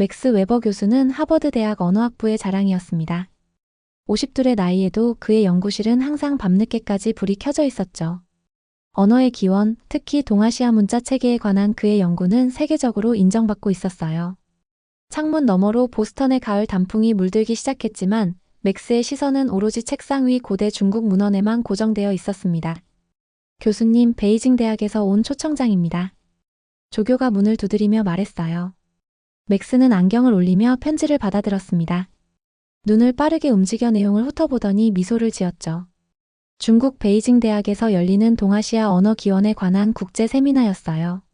맥스 웨버 교수는 하버드 대학 언어학부의 자랑이었습니다. 50둘의 나이에도 그의 연구실은 항상 밤늦게까지 불이 켜져 있었죠. 언어의 기원, 특히 동아시아 문자 체계에 관한 그의 연구는 세계적으로 인정받고 있었어요. 창문 너머로 보스턴의 가을 단풍이 물들기 시작했지만 맥스의 시선은 오로지 책상 위 고대 중국 문헌에만 고정되어 있었습니다. 교수님, 베이징 대학에서 온 초청장입니다. 조교가 문을 두드리며 말했어요. 맥스는 안경을 올리며 편지를 받아들었습니다. 눈을 빠르게 움직여 내용을 훑어보더니 미소를 지었죠. 중국 베이징 대학에서 열리는 동아시아 언어 기원에 관한 국제 세미나였어요.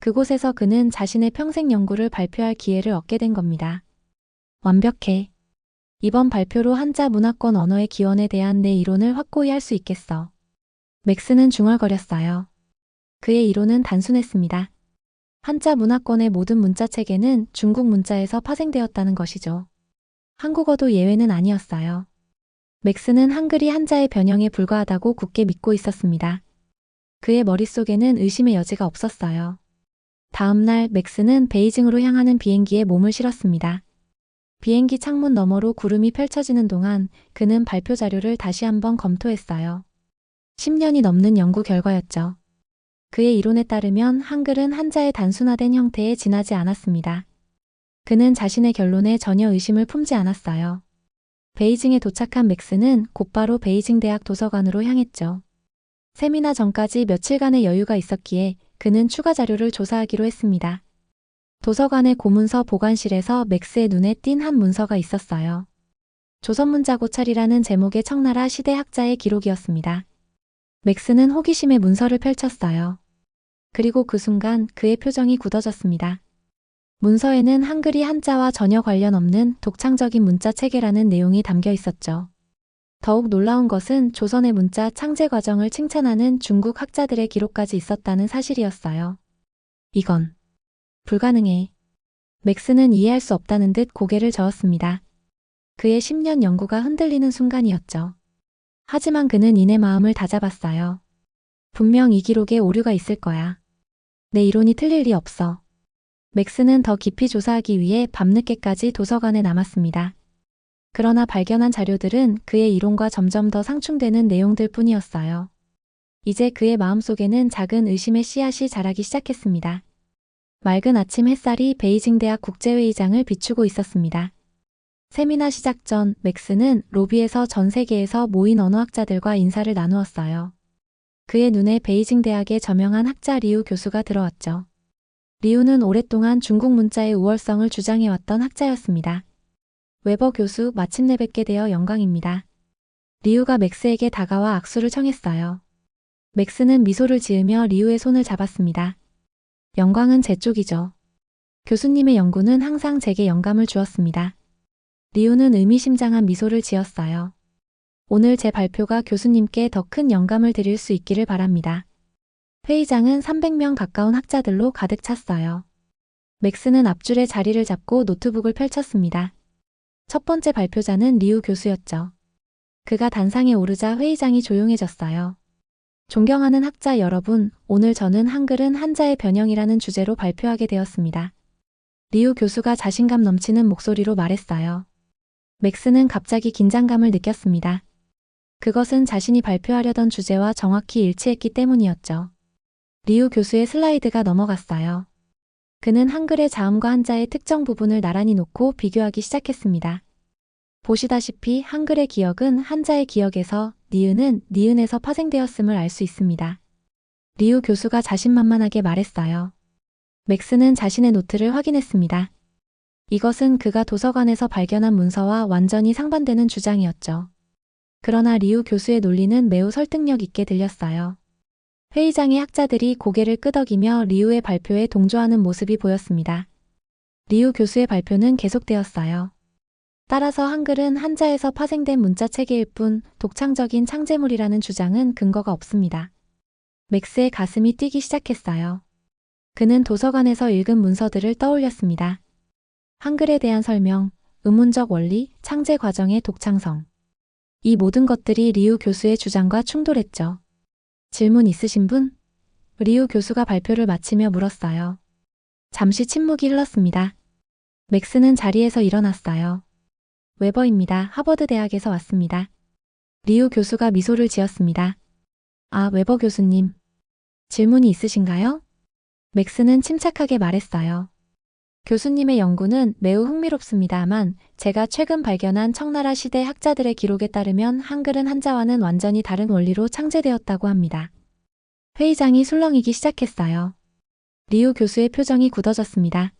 그곳에서 그는 자신의 평생 연구를 발표할 기회를 얻게 된 겁니다. 완벽해. 이번 발표로 한자 문화권 언어의 기원에 대한 내 이론을 확고히 할 수 있겠어. 맥스는 중얼거렸어요. 그의 이론은 단순했습니다. 한자 문화권의 모든 문자 체계는 중국 문자에서 파생되었다는 것이죠. 한국어도 예외는 아니었어요. 맥스는 한글이 한자의 변형에 불과하다고 굳게 믿고 있었습니다. 그의 머릿속에는 의심의 여지가 없었어요. 다음 날 맥스는 베이징으로 향하는 비행기에 몸을 실었습니다. 비행기 창문 너머로 구름이 펼쳐지는 동안 그는 발표 자료를 다시 한번 검토했어요. 10년이 넘는 연구 결과였죠. 그의 이론에 따르면 한글은 한자의 단순화된 형태에 지나지 않았습니다. 그는 자신의 결론에 전혀 의심을 품지 않았어요. 베이징에 도착한 맥스는 곧바로 베이징 대학 도서관으로 향했죠. 세미나 전까지 며칠간의 여유가 있었기에 그는 추가 자료를 조사하기로 했습니다. 도서관의 고문서 보관실에서 맥스의 눈에 띈 한 문서가 있었어요. 조선문자 고찰이라는 제목의 청나라 시대 학자의 기록이었습니다. 맥스는 호기심에 문서를 펼쳤어요. 그리고 그 순간 그의 표정이 굳어졌습니다. 문서에는 한글이 한자와 전혀 관련 없는 독창적인 문자 체계라는 내용이 담겨 있었죠. 더욱 놀라운 것은 조선의 문자 창제 과정을 칭찬하는 중국 학자들의 기록까지 있었다는 사실이었어요. 이건 불가능해. 맥스는 이해할 수 없다는 듯 고개를 저었습니다. 그의 10년 연구가 흔들리는 순간이었죠. 하지만 그는 이내 마음을 다잡았어요. 분명 이 기록에 오류가 있을 거야. 내 이론이 틀릴 리 없어. 맥스는 더 깊이 조사하기 위해 밤늦게까지 도서관에 남았습니다. 그러나 발견한 자료들은 그의 이론과 점점 더 상충되는 내용들 뿐이었어요. 이제 그의 마음속에는 작은 의심의 씨앗이 자라기 시작했습니다. 맑은 아침 햇살이 베이징 대학 국제회의장을 비추고 있었습니다. 세미나 시작 전 맥스는 로비에서 전 세계에서 모인 언어학자들과 인사를 나누었어요. 그의 눈에 베이징 대학의 저명한 학자 리우 교수가 들어왔죠. 리우는 오랫동안 중국 문자의 우월성을 주장해왔던 학자였습니다. 웨버 교수 마침내 뵙게 되어 영광입니다. 리우가 맥스에게 다가와 악수를 청했어요. 맥스는 미소를 지으며 리우의 손을 잡았습니다. 영광은 제 쪽이죠. 교수님의 연구는 항상 제게 영감을 주었습니다. 리우는 의미심장한 미소를 지었어요. 오늘 제 발표가 교수님께 더 큰 영감을 드릴 수 있기를 바랍니다. 회의장은 300명 가까운 학자들로 가득 찼어요. 맥스는 앞줄에 자리를 잡고 노트북을 펼쳤습니다. 첫 번째 발표자는 리우 교수였죠. 그가 단상에 오르자 회의장이 조용해졌어요. 존경하는 학자 여러분, 오늘 저는 한글은 한자의 변형이라는 주제로 발표하게 되었습니다. 리우 교수가 자신감 넘치는 목소리로 말했어요. 맥스는 갑자기 긴장감을 느꼈습니다. 그것은 자신이 발표하려던 주제와 정확히 일치했기 때문이었죠. 리우 교수의 슬라이드가 넘어갔어요. 그는 한글의 자음과 한자의 특정 부분을 나란히 놓고 비교하기 시작했습니다. 보시다시피 한글의 기억은 한자의 기억에서 니은은 니은에서 파생되었음을 알 수 있습니다. 리우 교수가 자신만만하게 말했어요. 맥스는 자신의 노트를 확인했습니다. 이것은 그가 도서관에서 발견한 문서와 완전히 상반되는 주장이었죠. 그러나 리우 교수의 논리는 매우 설득력 있게 들렸어요. 회의장의 학자들이 고개를 끄덕이며 리우의 발표에 동조하는 모습이 보였습니다. 리우 교수의 발표는 계속되었어요. 따라서 한글은 한자에서 파생된 문자 체계일 뿐 독창적인 창제물이라는 주장은 근거가 없습니다. 맥스의 가슴이 뛰기 시작했어요. 그는 도서관에서 읽은 문서들을 떠올렸습니다. 한글에 대한 설명, 의문적 원리, 창제 과정의 독창성. 이 모든 것들이 리우 교수의 주장과 충돌했죠. 질문 있으신 분? 리우 교수가 발표를 마치며 물었어요. 잠시 침묵이 흘렀습니다. 맥스는 자리에서 일어났어요. 웨버입니다. 하버드 대학에서 왔습니다. 리우 교수가 미소를 지었습니다. 아, 웨버 교수님. 질문이 있으신가요? 맥스는 침착하게 말했어요. 교수님의 연구는 매우 흥미롭습니다만 제가 최근 발견한 청나라 시대 학자들의 기록에 따르면 한글은 한자와는 완전히 다른 원리로 창제되었다고 합니다. 회의장이 술렁이기 시작했어요. 리우 교수의 표정이 굳어졌습니다.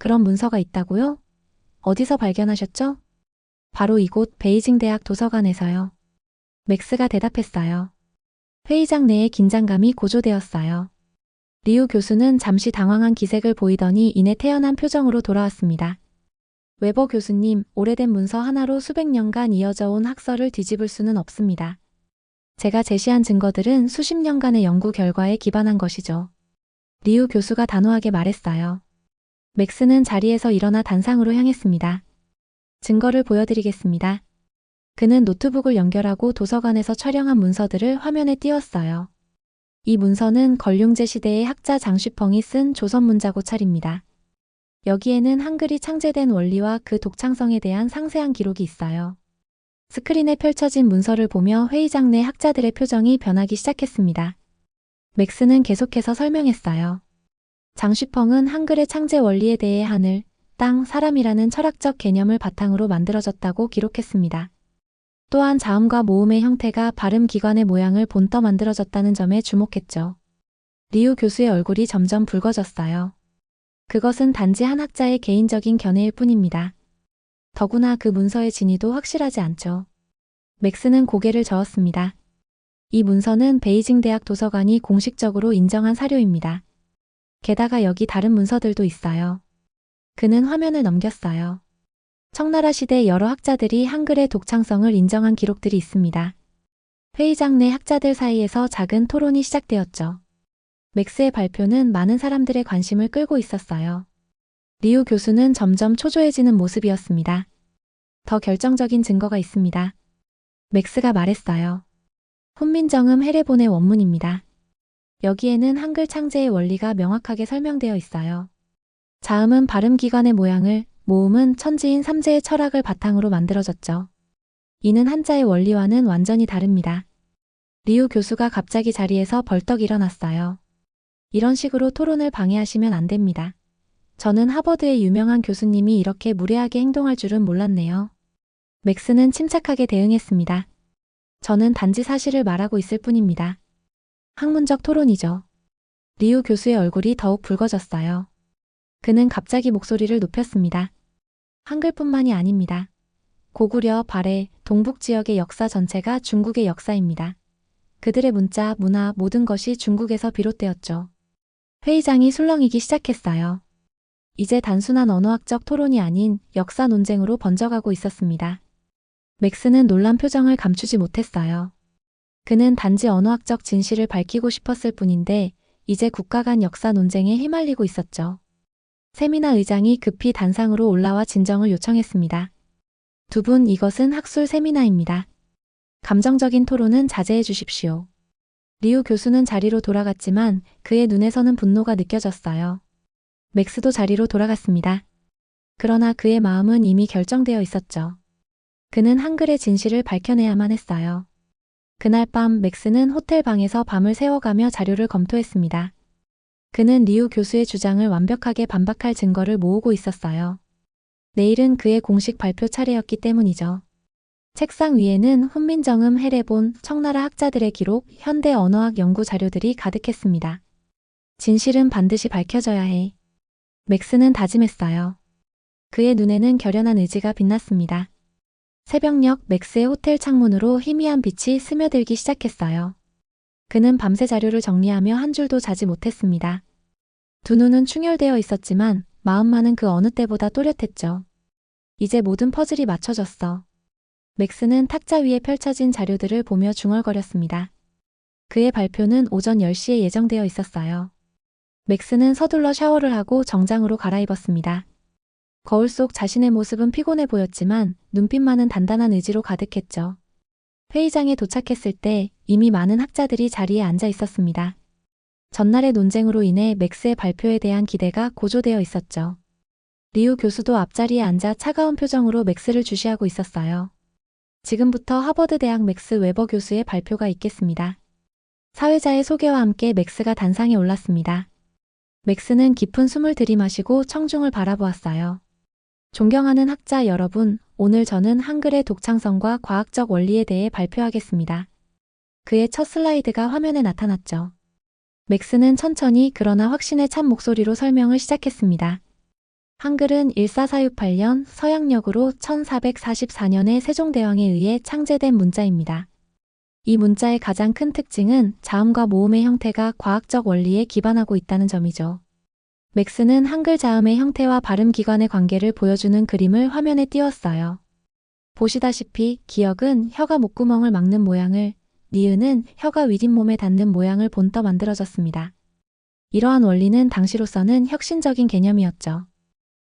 그런 문서가 있다고요? 어디서 발견하셨죠? 바로 이곳 베이징 대학 도서관에서요. 맥스가 대답했어요. 회의장 내에 긴장감이 고조되었어요. 리우 교수는 잠시 당황한 기색을 보이더니 이내 태연한 표정으로 돌아왔습니다. 웨버 교수님, 오래된 문서 하나로 수백 년간 이어져 온 학설을 뒤집을 수는 없습니다. 제가 제시한 증거들은 수십 년간의 연구 결과에 기반한 것이죠. 리우 교수가 단호하게 말했어요. 맥스는 자리에서 일어나 단상으로 향했습니다. 증거를 보여드리겠습니다. 그는 노트북을 연결하고 도서관에서 촬영한 문서들을 화면에 띄웠어요. 이 문서는 걸륭제 시대의 학자 장슈펑이 쓴 조선 문자 고 찰입니다. 여기에는 한글이 창제된 원리와 그 독창성에 대한 상세한 기록이 있어요. 스크린에 펼쳐진 문서를 보며 회의장 내 학자들의 표정이 변하기 시작했습니다. 맥스는 계속해서 설명했어요. 장슈펑은 한글의 창제 원리에 대해 하늘, 땅, 사람이라는 철학적 개념을 바탕으로 만들어졌다고 기록했습니다. 또한 자음과 모음의 형태가 발음 기관의 모양을 본떠 만들어졌다는 점에 주목했죠. 리우 교수의 얼굴이 점점 붉어졌어요. 그것은 단지 한 학자의 개인적인 견해일 뿐입니다. 더구나 그 문서의 진위도 확실하지 않죠. 맥스는 고개를 저었습니다. 이 문서는 베이징 대학 도서관이 공식적으로 인정한 사료입니다. 게다가 여기 다른 문서들도 있어요. 그는 화면을 넘겼어요. 청나라 시대 여러 학자들이 한글의 독창성을 인정한 기록들이 있습니다. 회의장 내 학자들 사이에서 작은 토론이 시작되었죠. 맥스의 발표는 많은 사람들의 관심을 끌고 있었어요. 리우 교수는 점점 초조해지는 모습이었습니다. 더 결정적인 증거가 있습니다. 맥스가 말했어요. 훈민정음 헤레본의 원문입니다. 여기에는 한글 창제의 원리가 명확하게 설명되어 있어요. 자음은 발음 기관의 모양을, 모음은 천지인 삼재의 철학을 바탕으로 만들어졌죠. 이는 한자의 원리와는 완전히 다릅니다. 리우 교수가 갑자기 자리에서 벌떡 일어났어요. 이런 식으로 토론을 방해하시면 안 됩니다. 저는 하버드의 유명한 교수님이 이렇게 무례하게 행동할 줄은 몰랐네요. 맥스는 침착하게 대응했습니다. 저는 단지 사실을 말하고 있을 뿐입니다. 학문적 토론이죠. 리우 교수의 얼굴이 더욱 붉어졌어요. 그는 갑자기 목소리를 높였습니다. 한글뿐만이 아닙니다. 고구려, 발해, 동북 지역의 역사 전체가 중국의 역사입니다. 그들의 문자, 문화, 모든 것이 중국에서 비롯되었죠. 회의장이 술렁이기 시작했어요. 이제 단순한 언어학적 토론이 아닌 역사 논쟁으로 번져가고 있었습니다. 맥스는 놀란 표정을 감추지 못했어요. 그는 단지 언어학적 진실을 밝히고 싶었을 뿐인데 이제 국가 간 역사 논쟁에 휘말리고 있었죠. 세미나 의장이 급히 단상으로 올라와 진정을 요청했습니다. 두 분 이것은 학술 세미나입니다. 감정적인 토론은 자제해 주십시오. 리우 교수는 자리로 돌아갔지만 그의 눈에서는 분노가 느껴졌어요. 맥스도 자리로 돌아갔습니다. 그러나 그의 마음은 이미 결정되어 있었죠. 그는 한글의 진실을 밝혀내야만 했어요. 그날 밤 맥스는 호텔 방에서 밤을 새워가며 자료를 검토했습니다. 그는 리우 교수의 주장을 완벽하게 반박할 증거를 모으고 있었어요. 내일은 그의 공식 발표 차례였기 때문이죠. 책상 위에는 훈민정음 해례본 청나라 학자들의 기록, 현대 언어학 연구 자료들이 가득했습니다. 진실은 반드시 밝혀져야 해. 맥스는 다짐했어요. 그의 눈에는 결연한 의지가 빛났습니다. 새벽녘 맥스의 호텔 창문으로 희미한 빛이 스며들기 시작했어요. 그는 밤새 자료를 정리하며 한 줄도 자지 못했습니다. 두 눈은 충혈되어 있었지만 마음만은 그 어느 때보다 또렷했죠. 이제 모든 퍼즐이 맞춰졌어. 맥스는 탁자 위에 펼쳐진 자료들을 보며 중얼거렸습니다. 그의 발표는 오전 10시에 예정되어 있었어요. 맥스는 서둘러 샤워를 하고 정장으로 갈아입었습니다. 거울 속 자신의 모습은 피곤해 보였지만 눈빛만은 단단한 의지로 가득했죠. 회의장에 도착했을 때 이미 많은 학자들이 자리에 앉아 있었습니다. 전날의 논쟁으로 인해 맥스의 발표에 대한 기대가 고조되어 있었죠. 리우 교수도 앞자리에 앉아 차가운 표정으로 맥스를 주시하고 있었어요. 지금부터 하버드 대학 맥스 웨버 교수의 발표가 있겠습니다. 사회자의 소개와 함께 맥스가 단상에 올랐습니다. 맥스는 깊은 숨을 들이마시고 청중을 바라보았어요. 존경하는 학자 여러분, 오늘 저는 한글의 독창성과 과학적 원리에 대해 발표하겠습니다. 그의 첫 슬라이드가 화면에 나타났죠. 맥스는 천천히 그러나 확신에 찬 목소리로 설명을 시작했습니다. 한글은 1448년 서양역으로 1444년에 세종대왕에 의해 창제된 문자입니다. 이 문자의 가장 큰 특징은 자음과 모음의 형태가 과학적 원리에 기반하고 있다는 점이죠. 맥스는 한글 자음의 형태와 발음 기관의 관계를 보여주는 그림을 화면에 띄웠어요. 보시다시피 기역은 혀가 목구멍을 막는 모양을, 니은은 혀가 윗잇몸에 닿는 모양을 본떠 만들어졌습니다. 이러한 원리는 당시로서는 혁신적인 개념이었죠.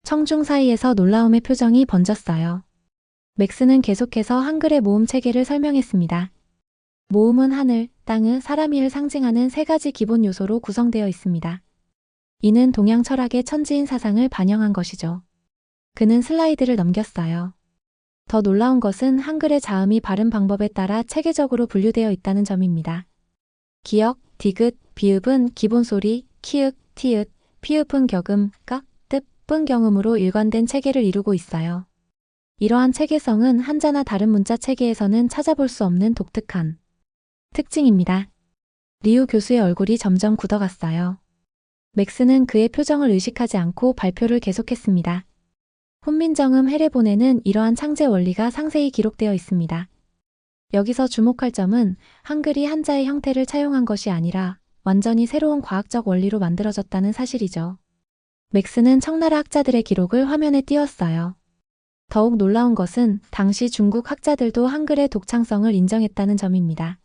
청중 사이에서 놀라움의 표정이 번졌어요. 맥스는 계속해서 한글의 모음 체계를 설명했습니다. 모음은 하늘, 땅의 사람이를 상징하는 세 가지 기본 요소로 구성되어 있습니다. 이는 동양 철학의 천지인 사상을 반영한 것이죠. 그는 슬라이드를 넘겼어요. 더 놀라운 것은 한글의 자음이 발음 방법에 따라 체계적으로 분류되어 있다는 점입니다. 기역, 디귿, 비읍은 기본 소리, 키읔, 티읕, 피읍은 격음, 깍, 뜻, 쁜 경음으로 일관된 체계를 이루고 있어요. 이러한 체계성은 한자나 다른 문자 체계에서는 찾아볼 수 없는 독특한 특징입니다. 리우 교수의 얼굴이 점점 굳어갔어요. 맥스는 그의 표정을 의식하지 않고 발표를 계속했습니다. 훈민정음 해례본에는 이러한 창제 원리가 상세히 기록되어 있습니다. 여기서 주목할 점은 한글이 한자의 형태를 차용한 것이 아니라 완전히 새로운 과학적 원리로 만들어졌다는 사실이죠. 맥스는 청나라 학자들의 기록을 화면에 띄웠어요. 더욱 놀라운 것은 당시 중국 학자들도 한글의 독창성을 인정했다는 점입니다.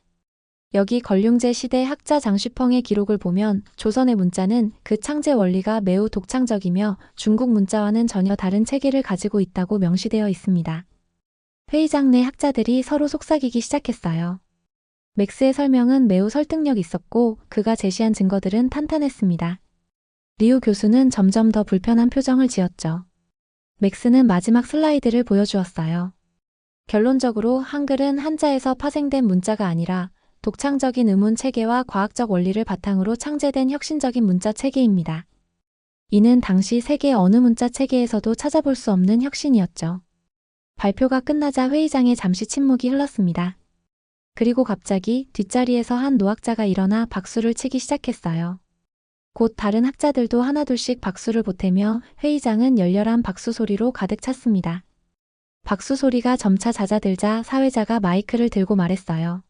여기 걸륭제 시대 학자 장슈펑의 기록을 보면 조선의 문자는 그 창제 원리가 매우 독창적이며 중국 문자와는 전혀 다른 체계를 가지고 있다고 명시되어 있습니다. 회의장 내 학자들이 서로 속삭이기 시작했어요. 맥스의 설명은 매우 설득력 있었고 그가 제시한 증거들은 탄탄했습니다. 리우 교수는 점점 더 불편한 표정을 지었죠. 맥스는 마지막 슬라이드를 보여주었어요. 결론적으로 한글은 한자에서 파생된 문자가 아니라 독창적인 음운 체계와 과학적 원리를 바탕으로 창제된 혁신적인 문자 체계입니다. 이는 당시 세계 어느 문자 체계에서도 찾아볼 수 없는 혁신이었죠. 발표가 끝나자 회의장에 잠시 침묵이 흘렀습니다. 그리고 갑자기 뒷자리에서 한 노학자가 일어나 박수를 치기 시작했어요. 곧 다른 학자들도 하나둘씩 박수를 보태며 회의장은 열렬한 박수 소리로 가득 찼습니다. 박수 소리가 점차 잦아들자 사회자가 마이크를 들고 말했어요.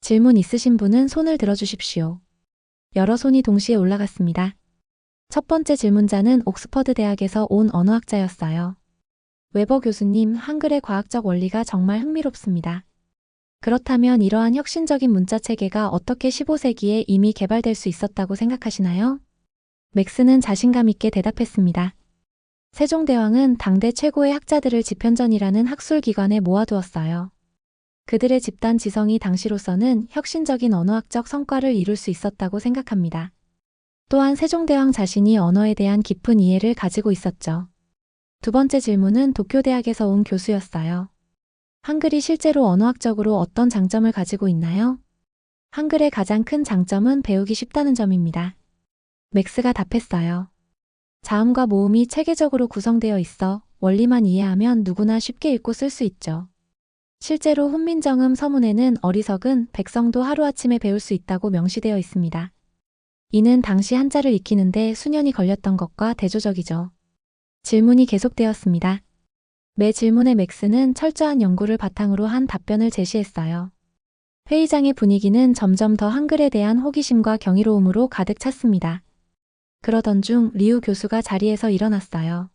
질문 있으신 분은 손을 들어주십시오. 여러 손이 동시에 올라갔습니다. 첫 번째 질문자는 옥스퍼드 대학에서 온 언어학자였어요. 웨버 교수님, 한글의 과학적 원리가 정말 흥미롭습니다. 그렇다면 이러한 혁신적인 문자 체계가 어떻게 15세기에 이미 개발될 수 있었다고 생각하시나요? 맥스는 자신감 있게 대답했습니다. 세종대왕은 당대 최고의 학자들을 집현전이라는 학술기관에 모아두었어요. 그들의 집단 지성이 당시로서는 혁신적인 언어학적 성과를 이룰 수 있었다고 생각합니다. 또한 세종대왕 자신이 언어에 대한 깊은 이해를 가지고 있었죠. 두 번째 질문은 도쿄대학에서 온 교수였어요. 한글이 실제로 언어학적으로 어떤 장점을 가지고 있나요? 한글의 가장 큰 장점은 배우기 쉽다는 점입니다. 맥스가 답했어요. 자음과 모음이 체계적으로 구성되어 있어 원리만 이해하면 누구나 쉽게 읽고 쓸 수 있죠. 실제로 훈민정음 서문에는 어리석은 백성도 하루아침에 배울 수 있다고 명시되어 있습니다. 이는 당시 한자를 익히는데 수년이 걸렸던 것과 대조적이죠. 질문이 계속되었습니다. 매 질문의 맥스는 철저한 연구를 바탕으로 한 답변을 제시했어요. 회의장의 분위기는 점점 더 한글에 대한 호기심과 경이로움으로 가득 찼습니다. 그러던 중 리우 교수가 자리에서 일어났어요.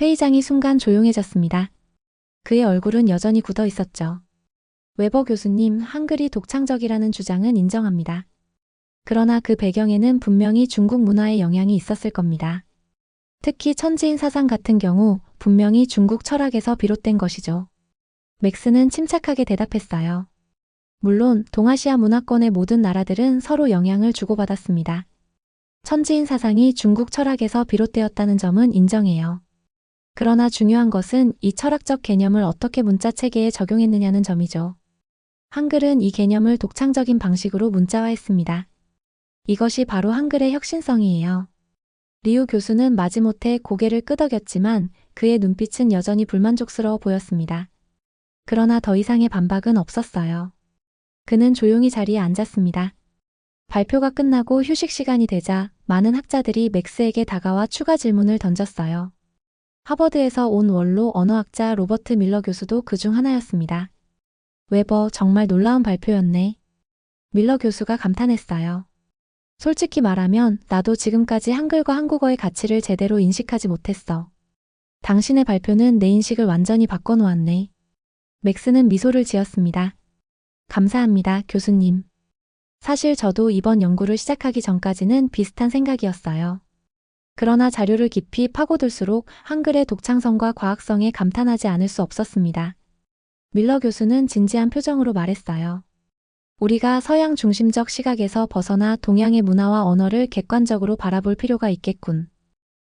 회의장이 순간 조용해졌습니다. 그의 얼굴은 여전히 굳어 있었죠. 웨버 교수님, 한글이 독창적이라는 주장은 인정합니다. 그러나 그 배경에는 분명히 중국 문화의 영향이 있었을 겁니다. 특히 천지인 사상 같은 경우 분명히 중국 철학에서 비롯된 것이죠. 맥스는 침착하게 대답했어요. 물론 동아시아 문화권의 모든 나라들은 서로 영향을 주고받았습니다. 천지인 사상이 중국 철학에서 비롯되었다는 점은 인정해요. 그러나 중요한 것은 이 철학적 개념을 어떻게 문자 체계에 적용했느냐는 점이죠. 한글은 이 개념을 독창적인 방식으로 문자화했습니다. 이것이 바로 한글의 혁신성이에요. 리우 교수는 마지못해 고개를 끄덕였지만 그의 눈빛은 여전히 불만족스러워 보였습니다. 그러나 더 이상의 반박은 없었어요. 그는 조용히 자리에 앉았습니다. 발표가 끝나고 휴식 시간이 되자 많은 학자들이 맥스에게 다가와 추가 질문을 던졌어요. 하버드에서 온 원로 언어학자 로버트 밀러 교수도 그 중 하나였습니다. 웨버 정말 놀라운 발표였네. 밀러 교수가 감탄했어요. 솔직히 말하면 나도 지금까지 한글과 한국어의 가치를 제대로 인식하지 못했어. 당신의 발표는 내 인식을 완전히 바꿔놓았네. 맥스는 미소를 지었습니다. 감사합니다, 교수님. 사실 저도 이번 연구를 시작하기 전까지는 비슷한 생각이었어요. 그러나 자료를 깊이 파고들수록 한글의 독창성과 과학성에 감탄하지 않을 수 없었습니다. 밀러 교수는 진지한 표정으로 말했어요. 우리가 서양 중심적 시각에서 벗어나 동양의 문화와 언어를 객관적으로 바라볼 필요가 있겠군.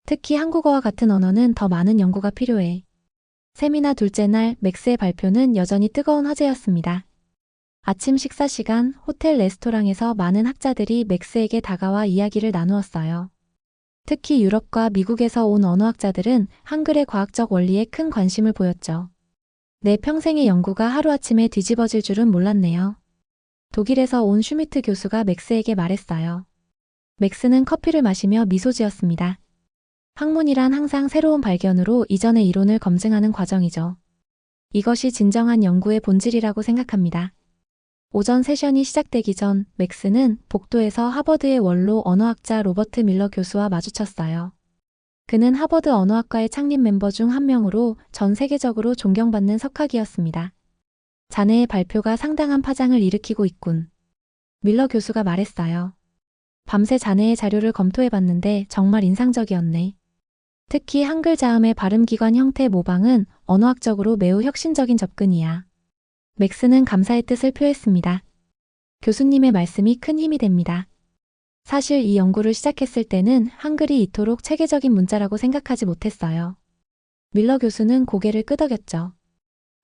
특히 한국어와 같은 언어는 더 많은 연구가 필요해. 세미나 둘째 날 맥스의 발표는 여전히 뜨거운 화제였습니다. 아침 식사 시간 호텔 레스토랑에서 많은 학자들이 맥스에게 다가와 이야기를 나누었어요. 특히 유럽과 미국에서 온 언어학자들은 한글의 과학적 원리에 큰 관심을 보였죠. 내 평생의 연구가 하루아침에 뒤집어질 줄은 몰랐네요. 독일에서 온 슈미트 교수가 맥스에게 말했어요. 맥스는 커피를 마시며 미소 지었습니다. 학문이란 항상 새로운 발견으로 이전의 이론을 검증하는 과정이죠. 이것이 진정한 연구의 본질이라고 생각합니다. 오전 세션이 시작되기 전 맥스는 복도에서 하버드의 원로 언어학자 로버트 밀러 교수와 마주쳤어요. 그는 하버드 언어학과의 창립 멤버 중 한 명으로 전 세계적으로 존경받는 석학이었습니다. 자네의 발표가 상당한 파장을 일으키고 있군. 밀러 교수가 말했어요. 밤새 자네의 자료를 검토해봤는데 정말 인상적이었네. 특히 한글 자음의 발음 기관 형태 모방은 언어학적으로 매우 혁신적인 접근이야. 맥스는 감사의 뜻을 표했습니다. 교수님의 말씀이 큰 힘이 됩니다. 사실 이 연구를 시작했을 때는 한글이 이토록 체계적인 문자라고 생각하지 못했어요. 밀러 교수는 고개를 끄덕였죠.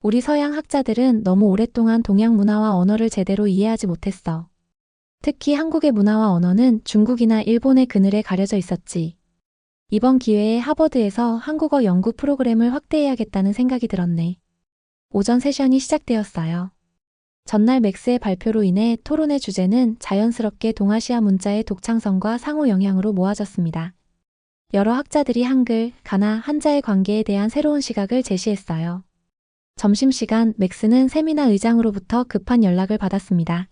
우리 서양 학자들은 너무 오랫동안 동양 문화와 언어를 제대로 이해하지 못했어. 특히 한국의 문화와 언어는 중국이나 일본의 그늘에 가려져 있었지. 이번 기회에 하버드에서 한국어 연구 프로그램을 확대해야겠다는 생각이 들었네. 오전 세션이 시작되었어요. 전날 맥스의 발표로 인해 토론의 주제는 자연스럽게 동아시아 문자의 독창성과 상호 영향으로 모아졌습니다. 여러 학자들이 한글, 가나, 한자의 관계에 대한 새로운 시각을 제시했어요. 점심시간 맥스는 세미나 의장으로부터 급한 연락을 받았습니다.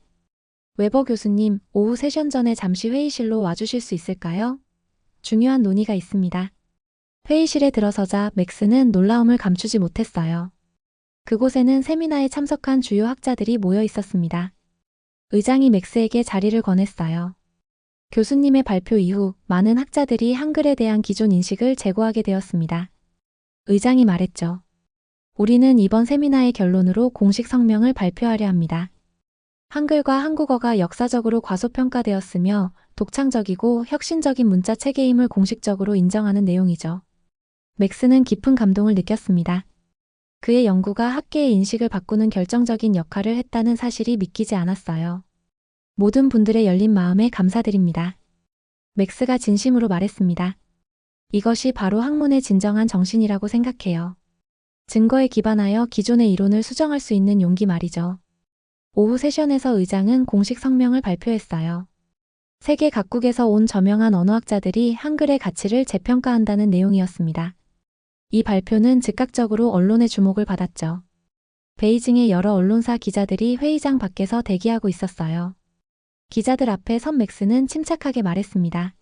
웨버 교수님, 오후 세션 전에 잠시 회의실로 와주실 수 있을까요? 중요한 논의가 있습니다. 회의실에 들어서자 맥스는 놀라움을 감추지 못했어요. 그곳에는 세미나에 참석한 주요 학자들이 모여 있었습니다. 의장이 맥스에게 자리를 권했어요. 교수님의 발표 이후 많은 학자들이 한글에 대한 기존 인식을 재고하게 되었습니다. 의장이 말했죠. 우리는 이번 세미나의 결론으로 공식 성명을 발표하려 합니다. 한글과 한국어가 역사적으로 과소평가되었으며 독창적이고 혁신적인 문자 체계임을 공식적으로 인정하는 내용이죠. 맥스는 깊은 감동을 느꼈습니다. 그의 연구가 학계의 인식을 바꾸는 결정적인 역할을 했다는 사실이 믿기지 않았어요. 모든 분들의 열린 마음에 감사드립니다. 맥스가 진심으로 말했습니다. 이것이 바로 학문의 진정한 정신이라고 생각해요. 증거에 기반하여 기존의 이론을 수정할 수 있는 용기 말이죠. 오후 세션에서 의장은 공식 성명을 발표했어요. 세계 각국에서 온 저명한 언어학자들이 한글의 가치를 재평가한다는 내용이었습니다. 이 발표는 즉각적으로 언론의 주목을 받았죠. 베이징의 여러 언론사 기자들이 회의장 밖에서 대기하고 있었어요. 기자들 앞에 선 맥스는 침착하게 말했습니다.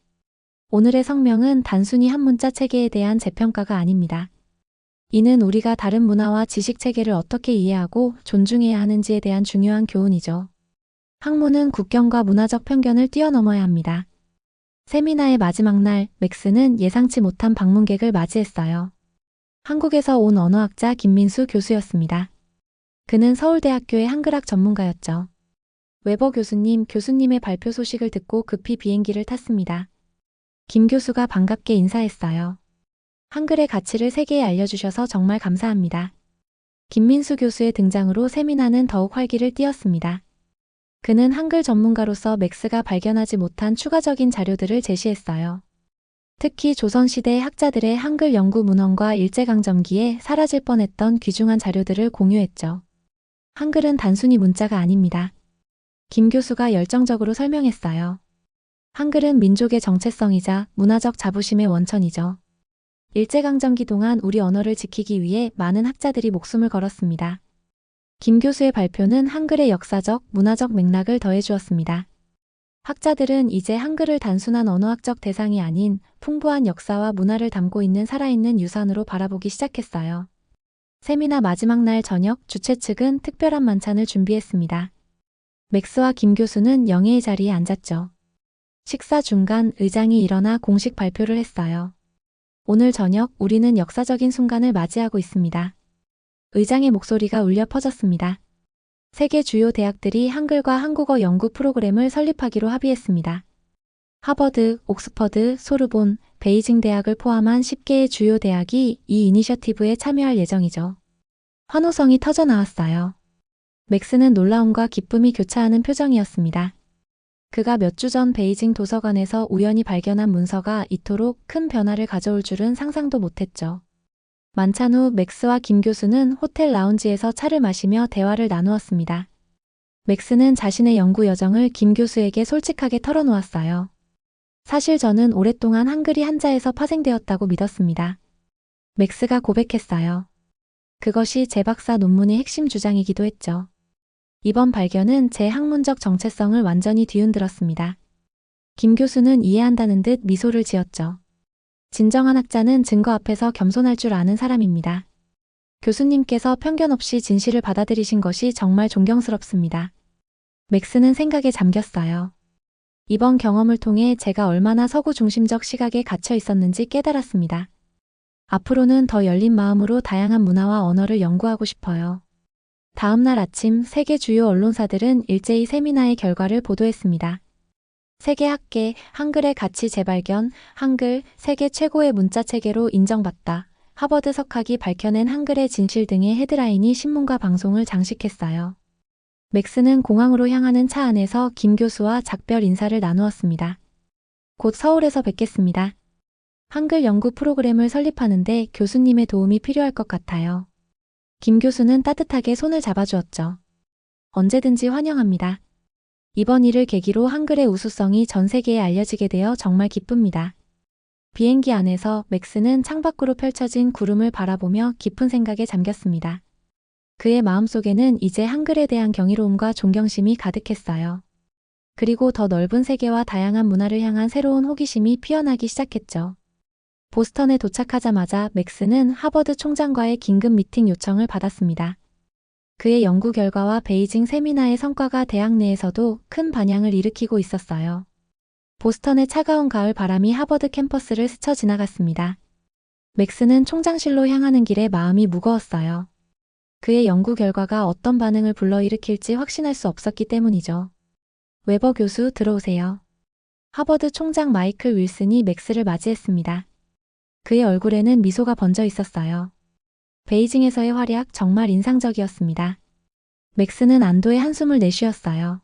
오늘의 성명은 단순히 한 문자 체계에 대한 재평가가 아닙니다. 이는 우리가 다른 문화와 지식 체계를 어떻게 이해하고 존중해야 하는지에 대한 중요한 교훈이죠. 학문은 국경과 문화적 편견을 뛰어넘어야 합니다. 세미나의 마지막 날, 맥스는 예상치 못한 방문객을 맞이했어요. 한국에서 온 언어학자 김민수 교수였습니다. 그는 서울대학교의 한글학 전문가였죠. 웨버 교수님, 교수님의 발표 소식을 듣고 급히 비행기를 탔습니다. 김 교수가 반갑게 인사했어요. 한글의 가치를 세계에 알려주셔서 정말 감사합니다. 김민수 교수의 등장으로 세미나는 더욱 활기를 띠었습니다. 그는 한글 전문가로서 맥스가 발견하지 못한 추가적인 자료들을 제시했어요. 특히 조선시대 학자들의 한글 연구 문헌과 일제강점기에 사라질 뻔했던 귀중한 자료들을 공유했죠. 한글은 단순히 문자가 아닙니다. 김 교수가 열정적으로 설명했어요. 한글은 민족의 정체성이자 문화적 자부심의 원천이죠. 일제강점기 동안 우리 언어를 지키기 위해 많은 학자들이 목숨을 걸었습니다. 김 교수의 발표는 한글의 역사적, 문화적 맥락을 더해주었습니다. 학자들은 이제 한글을 단순한 언어학적 대상이 아닌 풍부한 역사와 문화를 담고 있는 살아있는 유산으로 바라보기 시작했어요. 세미나 마지막 날 저녁 주최 측은 특별한 만찬을 준비했습니다. 맥스와 김 교수는 영예의 자리에 앉았죠. 식사 중간 의장이 일어나 공식 발표를 했어요. 오늘 저녁 우리는 역사적인 순간을 맞이하고 있습니다. 의장의 목소리가 울려 퍼졌습니다. 세계 주요 대학들이 한글과 한국어 연구 프로그램을 설립하기로 합의했습니다. 하버드, 옥스퍼드, 소르본, 베이징 대학을 포함한 10개의 주요 대학이 이 이니셔티브에 참여할 예정이죠. 환호성이 터져 나왔어요. 맥스는 놀라움과 기쁨이 교차하는 표정이었습니다. 그가 몇 주 전 베이징 도서관에서 우연히 발견한 문서가 이토록 큰 변화를 가져올 줄은 상상도 못했죠. 만찬 후 맥스와 김 교수는 호텔 라운지에서 차를 마시며 대화를 나누었습니다. 맥스는 자신의 연구 여정을 김 교수에게 솔직하게 털어놓았어요. 사실 저는 오랫동안 한글이 한자에서 파생되었다고 믿었습니다. 맥스가 고백했어요. 그것이 제 박사 논문의 핵심 주장이기도 했죠. 이번 발견은 제 학문적 정체성을 완전히 뒤흔들었습니다. 김 교수는 이해한다는 듯 미소를 지었죠. 진정한 학자는 증거 앞에서 겸손할 줄 아는 사람입니다. 교수님께서 편견 없이 진실을 받아들이신 것이 정말 존경스럽습니다. 맥스는 생각에 잠겼어요. 이번 경험을 통해 제가 얼마나 서구 중심적 시각에 갇혀 있었는지 깨달았습니다. 앞으로는 더 열린 마음으로 다양한 문화와 언어를 연구하고 싶어요. 다음 날 아침 세계 주요 언론사들은 일제히 세미나의 결과를 보도했습니다. 세계 학계, 한글의 가치 재발견, 한글, 세계 최고의 문자 체계로 인정받다. 하버드 석학이 밝혀낸 한글의 진실 등의 헤드라인이 신문과 방송을 장식했어요. 맥스는 공항으로 향하는 차 안에서 김 교수와 작별 인사를 나누었습니다. 곧 서울에서 뵙겠습니다. 한글 연구 프로그램을 설립하는데 교수님의 도움이 필요할 것 같아요. 김 교수는 따뜻하게 손을 잡아주었죠. 언제든지 환영합니다. 이번 일을 계기로 한글의 우수성이 전 세계에 알려지게 되어 정말 기쁩니다. 비행기 안에서 맥스는 창밖으로 펼쳐진 구름을 바라보며 깊은 생각에 잠겼습니다. 그의 마음속에는 이제 한글에 대한 경이로움과 존경심이 가득했어요. 그리고 더 넓은 세계와 다양한 문화를 향한 새로운 호기심이 피어나기 시작했죠. 보스턴에 도착하자마자 맥스는 하버드 총장과의 긴급 미팅 요청을 받았습니다. 그의 연구 결과와 베이징 세미나의 성과가 대학 내에서도 큰 반향을 일으키고 있었어요. 보스턴의 차가운 가을 바람이 하버드 캠퍼스를 스쳐 지나갔습니다. 맥스는 총장실로 향하는 길에 마음이 무거웠어요. 그의 연구 결과가 어떤 반응을 불러일으킬지 확신할 수 없었기 때문이죠. 웨버 교수 들어오세요. 하버드 총장 마이클 윌슨이 맥스를 맞이했습니다. 그의 얼굴에는 미소가 번져 있었어요. 베이징에서의 활약 정말 인상적이었습니다. 맥스는 안도의 한숨을 내쉬었어요.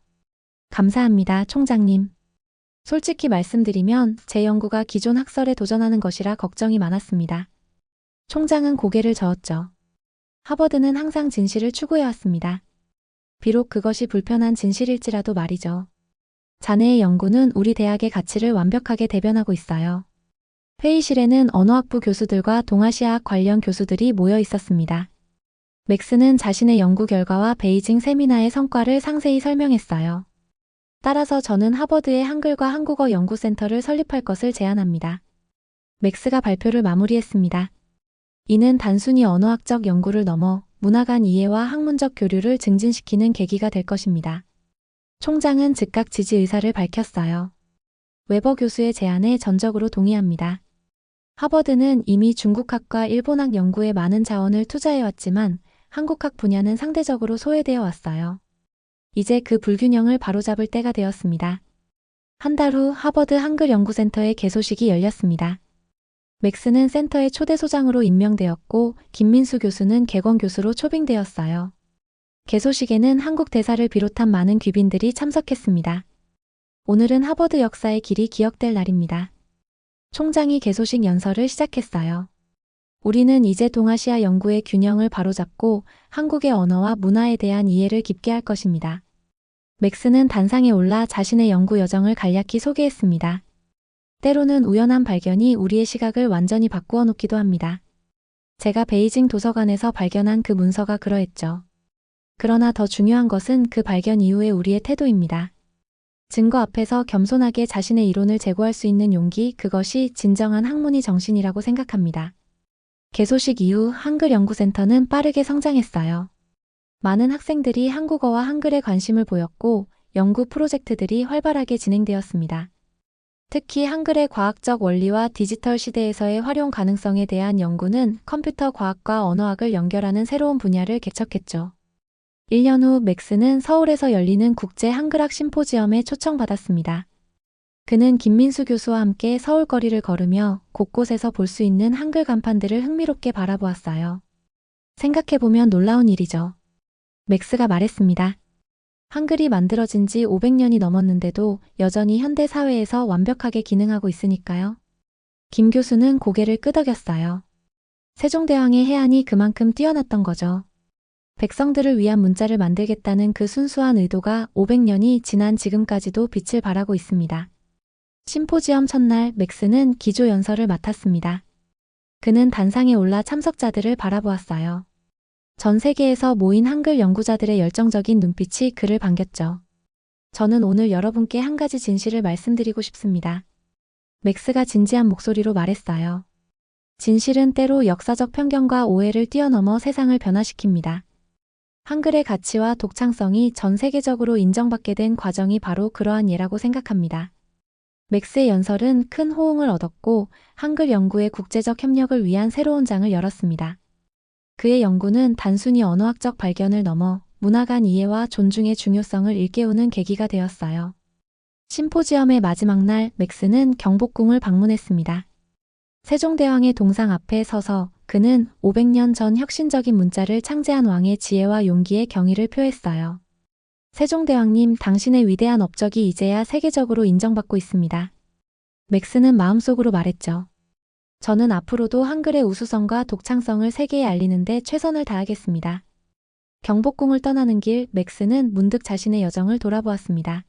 감사합니다, 총장님. 솔직히 말씀드리면 제 연구가 기존 학설에 도전하는 것이라 걱정이 많았습니다. 총장은 고개를 저었죠. 하버드는 항상 진실을 추구해왔습니다. 비록 그것이 불편한 진실일지라도 말이죠. 자네의 연구는 우리 대학의 가치를 완벽하게 대변하고 있어요. 회의실에는 언어학부 교수들과 동아시아학 관련 교수들이 모여 있었습니다. 맥스는 자신의 연구 결과와 베이징 세미나의 성과를 상세히 설명했어요. 따라서 저는 하버드의 한글과 한국어 연구센터를 설립할 것을 제안합니다. 맥스가 발표를 마무리했습니다. 이는 단순히 언어학적 연구를 넘어 문화 간 이해와 학문적 교류를 증진시키는 계기가 될 것입니다. 총장은 즉각 지지 의사를 밝혔어요. 웨버 교수의 제안에 전적으로 동의합니다. 하버드는 이미 중국학과 일본학 연구에 많은 자원을 투자해왔지만 한국학 분야는 상대적으로 소외되어 왔어요. 이제 그 불균형을 바로잡을 때가 되었습니다. 한 달 후 하버드 한글 연구센터의 개소식이 열렸습니다. 맥스는 센터의 초대 소장으로 임명되었고 김민수 교수는 개건 교수로 초빙되었어요. 개소식에는 한국 대사를 비롯한 많은 귀빈들이 참석했습니다. 오늘은 하버드 역사의 길이 기억될 날입니다. 총장이 개소식 연설을 시작했어요. 우리는 이제 동아시아 연구의 균형을 바로잡고 한국의 언어와 문화에 대한 이해를 깊게 할 것입니다. 맥스는 단상에 올라 자신의 연구 여정을 간략히 소개했습니다. 때로는 우연한 발견이 우리의 시각을 완전히 바꾸어 놓기도 합니다. 제가 베이징 도서관에서 발견한 그 문서가 그러했죠. 그러나 더 중요한 것은 그 발견 이후의 우리의 태도입니다. 증거 앞에서 겸손하게 자신의 이론을 제고할 수 있는 용기, 그것이 진정한 학문의 정신이라고 생각합니다. 개소식 이후 한글 연구센터는 빠르게 성장했어요. 많은 학생들이 한국어와 한글에 관심을 보였고 연구 프로젝트들이 활발하게 진행되었습니다. 특히 한글의 과학적 원리와 디지털 시대에서의 활용 가능성에 대한 연구는 컴퓨터 과학과 언어학을 연결하는 새로운 분야를 개척했죠. 1년 후 맥스는 서울에서 열리는 국제 한글학 심포지엄에 초청받았습니다. 그는 김민수 교수와 함께 서울 거리를 걸으며 곳곳에서 볼 수 있는 한글 간판들을 흥미롭게 바라보았어요. 생각해보면 놀라운 일이죠. 맥스가 말했습니다. 한글이 만들어진 지 500년이 넘었는데도 여전히 현대 사회에서 완벽하게 기능하고 있으니까요. 김 교수는 고개를 끄덕였어요. 세종대왕의 해안이 그만큼 뛰어났던 거죠. 백성들을 위한 문자를 만들겠다는 그 순수한 의도가 500년이 지난 지금까지도 빛을 발하고 있습니다. 심포지엄 첫날 맥스는 기조 연설을 맡았습니다. 그는 단상에 올라 참석자들을 바라보았어요. 전 세계에서 모인 한글 연구자들의 열정적인 눈빛이 그를 반겼죠. 저는 오늘 여러분께 한 가지 진실을 말씀드리고 싶습니다. 맥스가 진지한 목소리로 말했어요. 진실은 때로 역사적 편견과 오해를 뛰어넘어 세상을 변화시킵니다. 한글의 가치와 독창성이 전 세계적으로 인정받게 된 과정이 바로 그러한 예라고 생각합니다. 맥스의 연설은 큰 호응을 얻었고 한글 연구의 국제적 협력을 위한 새로운 장을 열었습니다. 그의 연구는 단순히 언어학적 발견을 넘어 문화 간 이해와 존중의 중요성을 일깨우는 계기가 되었어요. 심포지엄의 마지막 날 맥스는 경복궁을 방문했습니다. 세종대왕의 동상 앞에 서서 그는 500년 전 혁신적인 문자를 창제한 왕의 지혜와 용기에 경의를 표했어요. 세종대왕님, 당신의 위대한 업적이 이제야 세계적으로 인정받고 있습니다. 맥스는 마음속으로 말했죠. 저는 앞으로도 한글의 우수성과 독창성을 세계에 알리는데 최선을 다하겠습니다. 경복궁을 떠나는 길 맥스는 문득 자신의 여정을 돌아보았습니다.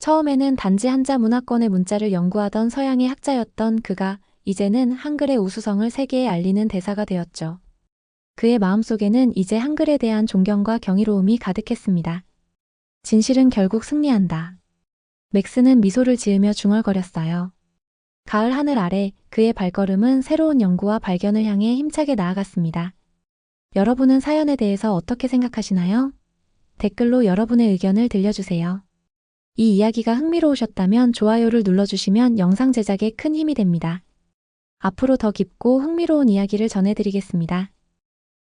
처음에는 단지 한자 문화권의 문자를 연구하던 서양의 학자였던 그가 이제는 한글의 우수성을 세계에 알리는 대사가 되었죠. 그의 마음속에는 이제 한글에 대한 존경과 경이로움이 가득했습니다. 진실은 결국 승리한다. 맥스는 미소를 지으며 중얼거렸어요. 가을 하늘 아래 그의 발걸음은 새로운 연구와 발견을 향해 힘차게 나아갔습니다. 여러분은 사연에 대해서 어떻게 생각하시나요? 댓글로 여러분의 의견을 들려주세요. 이 이야기가 흥미로우셨다면 좋아요를 눌러주시면 영상 제작에 큰 힘이 됩니다. 앞으로 더 깊고 흥미로운 이야기를 전해드리겠습니다.